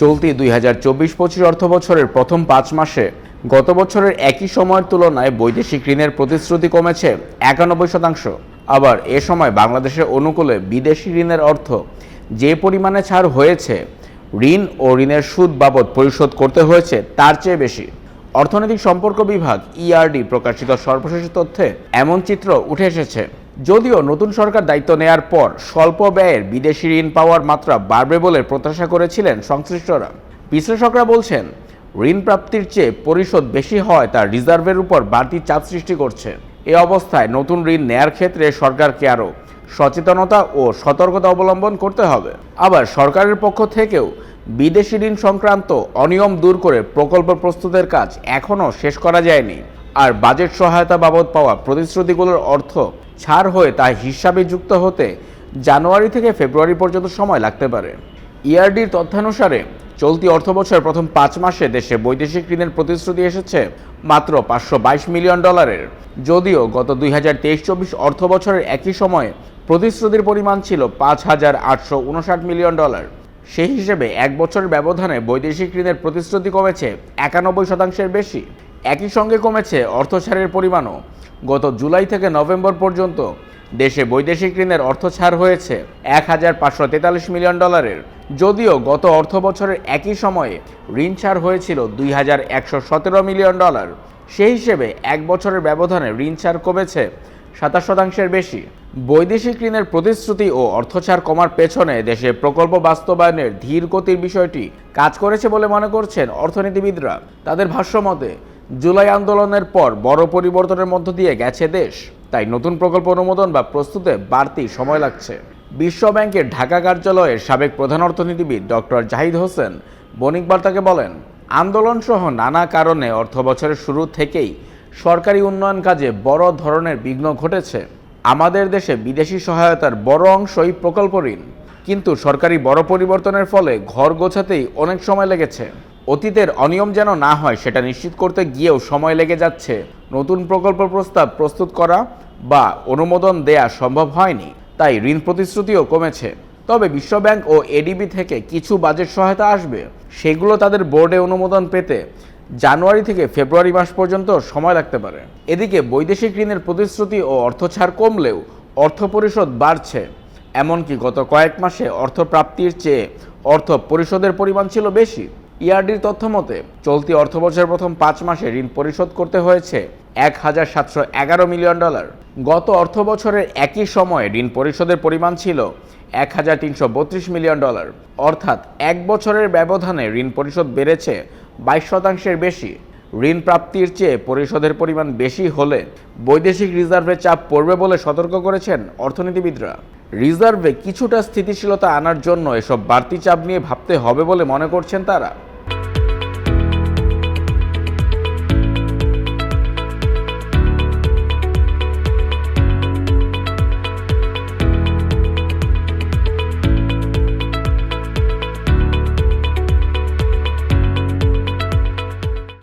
চলতি দুই হাজার চব্বিশ পঁচিশ অর্থ বছরের প্রথম পাঁচ মাসে গত বছরের একই সময়ের তুলনায় বৈদেশিক ঋণের প্রতিশ্রুতি কমেছে একানব্বই শতাংশ। আবার এ সময় বাংলাদেশের অনুকূলে বিদেশি ঋণের অর্থ যে পরিমাণে ছাড় হয়েছে, ঋণ ও ঋণের সুদ বাবদ পরিশোধ করতে হয়েছে তার চেয়ে বেশি। অর্থনৈতিক সম্পর্ক বিভাগ ইআরডি প্রকাশিত সর্বশেষ তথ্যে এমন চিত্র উঠে এসেছে। যদিও নতুন সরকার দায়িত্ব নেয়ার পর স্বল্প ব্যয়ের বিদেশি ঋণ পাওয়ার মাত্রা বাড়বে বলে প্রত্যাশা করেছিলেন সংশ্লিষ্টরা। বিশ্লেষকরা বলছেন, ঋণ প্রাপ্তির চেয়ে পরিশোধ বেশি হয় তার রিজার্ভের উপর বাড়তি চাপ সৃষ্টি করছে। এ অবস্থায় নতুন ঋণ নেয়ার ক্ষেত্রে সরকারকে আরও সচেতনতা ও সতর্কতা অবলম্বন করতে হবে। আবার সরকারের পক্ষ থেকেও বিদেশি ঋণ সংক্রান্ত অনিয়ম দূর করে প্রকল্প প্রস্তুতের কাজ এখনও শেষ করা যায়নি। আর বাজেট সহায়তা বাবদ পাওয়া প্রতিশ্রুতিগুলোর অর্থ ছাড় হয়ে তা হিসাবে যুক্ত হতে জানুয়ারি থেকে ফেব্রুয়ারি পর্যন্ত সময় লাগতে পারে। ইআরডির তথ্যানুসারে চলতি অর্থবছরের প্রথম পাঁচ মাসে দেশে বৈদেশিক ঋণের প্রতিশ্রুতি এসেছে মাত্র পাঁচশো বাইশ মিলিয়ন ডলারের। যদিও গত দুই হাজার তেইশ চব্বিশ অর্থ বছরের একই সময়ে প্রতিশ্রুতির পরিমাণ ছিল পাঁচ হাজার আটশো উনষাট মিলিয়ন ডলার। সেই হিসেবে এক বছরের ব্যবধানে বৈদেশিক ঋণের প্রতিশ্রুতি কমেছে একানব্বই শতাংশের বেশি। একই সঙ্গে কমেছে অর্থ ছাড়ের পরিমাণও। গত জুলাই থেকে নভেম্বর পর্যন্ত দেশে বৈদেশিক ঋণের অর্থ ছাড় হয়েছে এক হাজার পাঁচশো তেতাল্লিশ মিলিয়ন ডলারের। যদিও গত অর্থ বছরের একই সময়ে ঋণ ছাড় হয়েছিল দুই হাজার একশো সতেরো মিলিয়ন ডলার। সেই হিসেবে এক বছরের ব্যবধানে ঋণ ছাড় কমেছে সাতাশ শতাংশের বেশি। বৈদেশিক ঋণের প্রতিশ্রুতি ও অর্থছাড় কমার পেছনে দেশে প্রকল্প বাস্তবায়নের ধীর গতির বিষয়টি কাজ করেছে বলে মনে করছেন অর্থনীতিবিদরা। তাদের ভাষ্যমতে জুলাই আন্দোলনের পর বড় পরিবর্তনের মধ্য দিয়ে গেছে দেশ। তাই নতুন প্রকল্প অনুমোদন বা প্রস্তুতে বাড়তি সময় লাগছে। বিশ্ব ব্যাংকের ঢাকা কার্যালয়ের সাবেক প্রধান অর্থনীতিবিদ ডক্টর জাহিদ হোসেন বণিক বার্তাকে বলেন আন্দোলন সহ নানা কারণে অর্থ বছরের শুরু থেকেই সরকারি উন্নয়ন কাজে বড় ধরনের বিঘ্ন ঘটেছে। আমাদের দেশে বিদেশি সহায়তার বড় অংশই প্রকল্প ঋণ। কিন্তু সরকারি বড় পরিবর্তনের ফলে ঘর গোছাতেই অনেক সময় লেগেছে। অতীতের অনিয়ম যেন না হয়, সেটা নিশ্চিত করতে গিয়েও সময় লেগে যাচ্ছে। নতুন প্রকল্প প্রস্তাব প্রস্তুত করা বা অনুমোদন দেয়া সম্ভব হয়নি, তাই ঋণ প্রতিশ্রুতিও কমেছে। তবে বিশ্বব্যাংক ও এডিবি থেকে কিছু বাজেট সহায়তা আসবে। সেগুলো তাদের বোর্ডে অনুমোদন পেতে জানুয়ারি থেকে ফেব্রুয়ারি মাস পর্যন্ত সময় লাগতে পারে। এদিকে বৈদেশিক ঋণের প্রতিশ্রুতি ও অর্থ ছাড় কমলেও অর্থ পরিশোধ বাড়ছে। এমনকি গত কয়েক মাসে অর্থ প্রাপ্তির চেয়ে অর্থ পরিশোধের পরিমাণ ছিল বেশি। ইআরডির তথ্য মতে, চলতি অর্থবছরের প্রথম পাঁচ মাসে ঋণ পরিশোধ করতে হয়েছে এক হাজার সাতশো এগারো মিলিয়ন ডলার। গত অর্থ বছরের একই সময়ে ঋণ পরিশোধের পরিমাণ ছিল এক হাজার তিনশো বত্রিশ মিলিয়ন ডলার। অর্থাৎ এক বছরের ব্যবধানে ঋণ পরিশোধ বেড়েছে বাইশ শতাংশের বেশি। ঋণ প্রাপ্তির চেয়ে পরিশোধের পরিমাণ বেশি হলে বৈদেশিক রিজার্ভে চাপ পড়বে বলে সতর্ক করেছেন অর্থনীতিবিদরা। রিজার্ভে কিছুটা স্থিতিশীলতা আনার জন্য এসব বাড়তি চাপ নিয়ে ভাবতে হবে বলে মনে করছেন তারা।